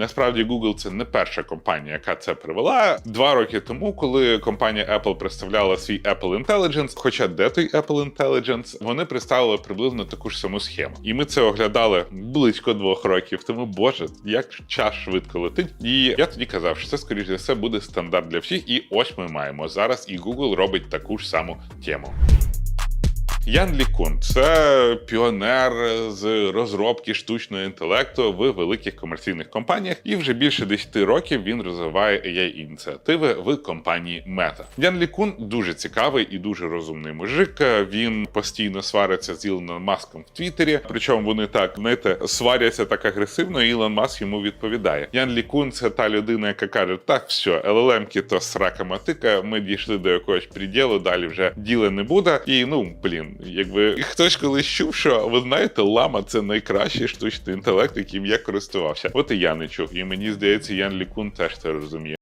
Насправді Google це не перша компанія, яка це привела. Два роки тому, коли компанія Apple представляла свій Apple Intelligence, хоча де той Apple Intelligence, вони представили приблизно таку ж саму схему. І ми це оглядали близько двох років. Тому боже, як час швидко летить. І я тоді казав, що це скоріш за все буде стандарт для всіх. І ось ми маємо зараз. І Google робить таку ж саму тему. Ян Лікун це піонер з розробки штучного інтелекту в великих комерційних компаніях, і вже більше 10 років він розвиває ai ініціативи в компанії Meta. Ян Лікун дуже цікавий і дуже розумний мужик. Він постійно свариться з Ілоном Маском в Твіттері. Причому вони так знаєте, сваряться так агресивно. і Ілон Маск йому відповідає. Ян Лікун це та людина, яка каже: так, все, LLM-ки то срака матика. Ми дійшли до якогось приділу, далі вже діла не буде. І ну блін, якби хтось колись чув, що ви знаєте, лама це найкращий штучний інтелект, яким я користувався. От і я не чув. І мені здається, Ян Лікун теж це розуміє.